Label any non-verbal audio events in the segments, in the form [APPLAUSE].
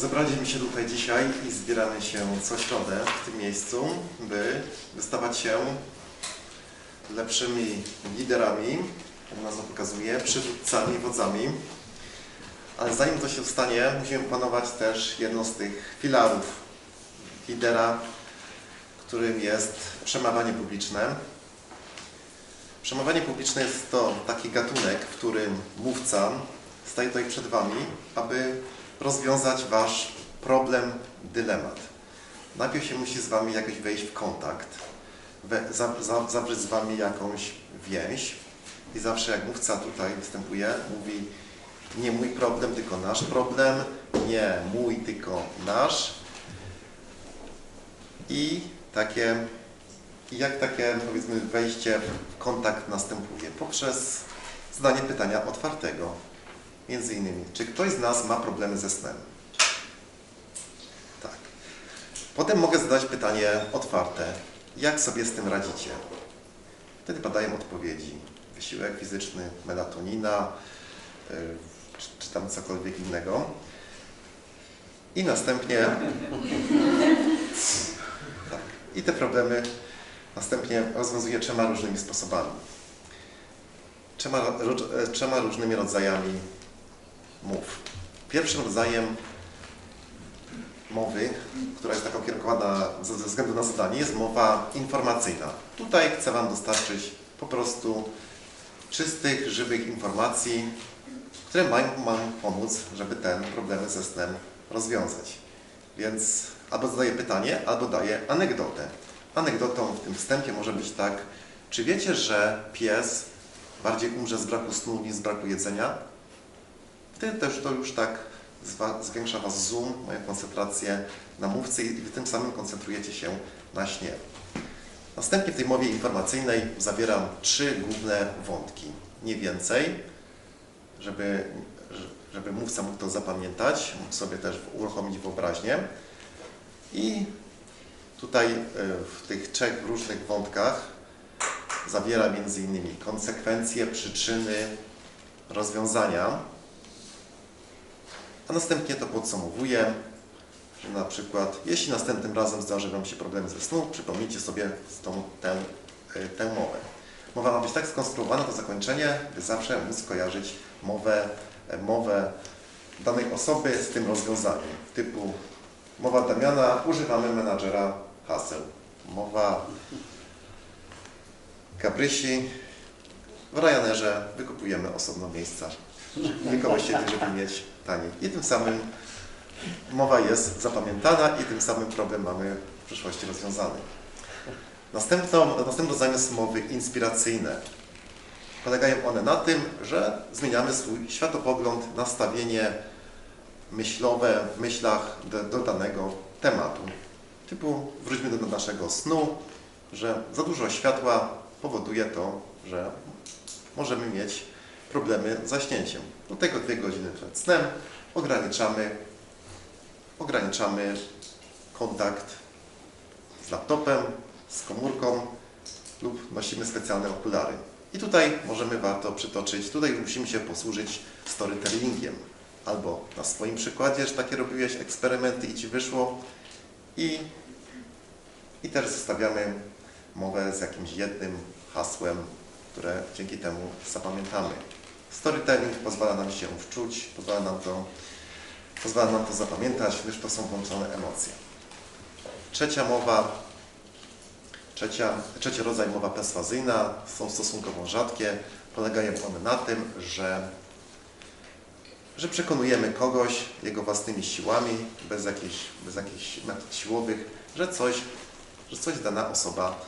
Zebraliśmy się tutaj dzisiaj i zbieramy się co środę w tym miejscu, by wystawać się lepszymi liderami, jak nazwa pokazuje, przywódcami, wodzami. Ale zanim to się stanie, musimy panować też jedno z tych filarów lidera, którym jest przemawianie publiczne. Przemawianie publiczne jest to taki gatunek, w którym mówca staje tutaj przed Wami, aby rozwiązać Wasz problem, dylemat. Najpierw się musi z Wami jakoś wejść w kontakt, we, za, za, zawrzeć z Wami jakąś więź i zawsze jak mówca tutaj występuje, mówi nie mój problem, tylko nasz problem, nie mój, tylko nasz. I takie, jak takie powiedzmy wejście w kontakt następuje? Poprzez zadanie pytania otwartego. Między innymi, czy ktoś z nas ma problemy ze snem? Tak. Potem mogę zadać pytanie otwarte. Jak sobie z tym radzicie? Wtedy padają odpowiedzi. Wysiłek fizyczny, melatonina, yy, czy, tam cokolwiek innego. I następnie [LAUGHS] tak, i te problemy następnie rozwiązuje trzema różnymi sposobami. Trzema, ro- trzema różnymi rodzajami mów. Pierwszym rodzajem mowy, która jest taka ukierunkowana ze względu na zadanie, jest mowa informacyjna. Tutaj chcę Wam dostarczyć po prostu czystych, żywych informacji, które mają Wam pomóc, żeby ten problemy ze snem rozwiązać. Więc albo zadaję pytanie, albo daję anegdotę. Anegdotą w tym wstępie może być tak, czy wiecie, że pies bardziej umrze z braku snu niż z braku jedzenia? Wtedy też to już tak zwiększa Was zoom, moją koncentrację na mówcy i tym samym koncentrujecie się na śnie. Następnie w tej mowie informacyjnej zawieram trzy główne wątki, nie więcej, żeby, żeby mówca mógł to zapamiętać, mógł sobie też uruchomić wyobraźnię. I tutaj y, w tych trzech różnych wątkach zawiera między innymi konsekwencje, przyczyny, rozwiązania, a następnie to podsumowuję, na przykład, jeśli następnym razem zdarzy Wam się problemy ze snu, przypomnijcie sobie tą, tę, y, tę mowę. Mowa ma być tak skonstruowana, to zakończenie, by zawsze móc kojarzyć mowę, e, mowę danej osoby z tym rozwiązaniem. Typu mowa Damiana, używamy menadżera haseł. Mowa Gabrysi, w Ryanerze wykupujemy osobno miejsca. Nikogo siedzi, żeby mieć taniej. I tym samym mowa jest zapamiętana i tym samym problem mamy w przyszłości rozwiązany. Następną, następnym rodzajem mowy inspiracyjne. Polegają one na tym, że zmieniamy swój światopogląd, nastawienie myślowe w myślach do, do danego tematu. Typu wróćmy do naszego snu, że za dużo światła powoduje to, że możemy mieć problemy z zaśnięciem. Do tego dwie godziny przed snem ograniczamy, ograniczamy kontakt z laptopem, z komórką lub nosimy specjalne okulary. I tutaj możemy warto przytoczyć, tutaj musimy się posłużyć storytellingiem. Albo na swoim przykładzie, że takie robiłeś eksperymenty i Ci wyszło i, i też zostawiamy mowę z jakimś jednym hasłem, które dzięki temu zapamiętamy. Storytelling pozwala nam się wczuć, pozwala nam to, pozwala nam to zapamiętać, gdyż to są włączone emocje. Trzecia mowa, trzecia, trzeci rodzaj mowa perswazyjna, są stosunkowo rzadkie. Polegają one na tym, że, że przekonujemy kogoś jego własnymi siłami, bez jakichś, bez jakichś metod siłowych, że coś, że coś dana osoba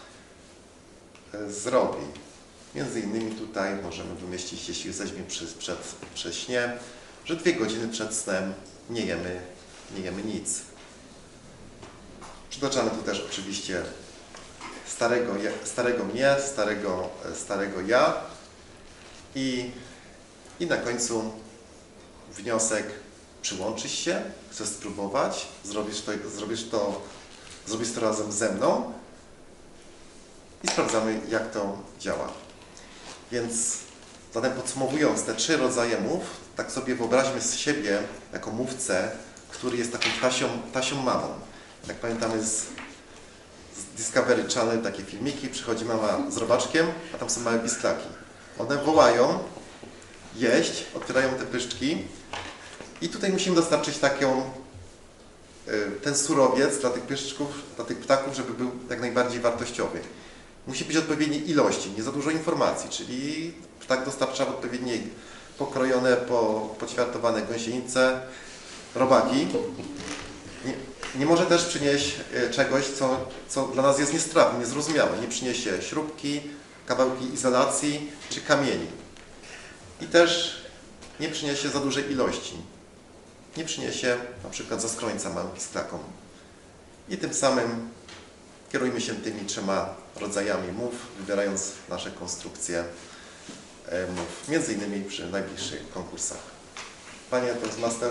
e, zrobi. Między innymi tutaj możemy wymyślić, jeśli jesteśmy przy, przed, przy śnie, że dwie godziny przed snem nie jemy, nie jemy nic. Przytaczamy tu też oczywiście starego, starego mnie, starego, e, starego ja i, i na końcu wniosek przyłączysz się, chcesz spróbować, zrobisz to, zrobisz to, zrobisz to razem ze mną i sprawdzamy jak to działa. Więc zatem podsumowując te trzy rodzaje mów, tak sobie wyobraźmy z siebie jako mówcę, który jest taką tasią, tasią mamą. Jak pamiętamy z, z Discovery Channel takie filmiki, przychodzi mama z robaczkiem, a tam są małe pisklaki. One wołają jeść, otwierają te pyszczki i tutaj musimy dostarczyć taką, y, ten surowiec dla tych pyszczków, dla tych ptaków, żeby był jak najbardziej wartościowy. Musi być odpowiedniej ilości, nie za dużo informacji, czyli ptak dostarcza odpowiedniej pokrojone, po, poćwiartowane gąsienice, robaki. Nie, nie może też przynieść e, czegoś, co, co dla nas jest niestrawne, niezrozumiałe. Nie przyniesie śrubki, kawałki izolacji czy kamieni. I też nie przyniesie za dużej ilości. Nie przyniesie na przykład zaskrońca małym pisklakom. I tym samym kierujmy się tymi trzema rodzajami mów, wybierając nasze konstrukcje e, mów, między innymi przy najbliższych konkursach. Panie Toastmaster.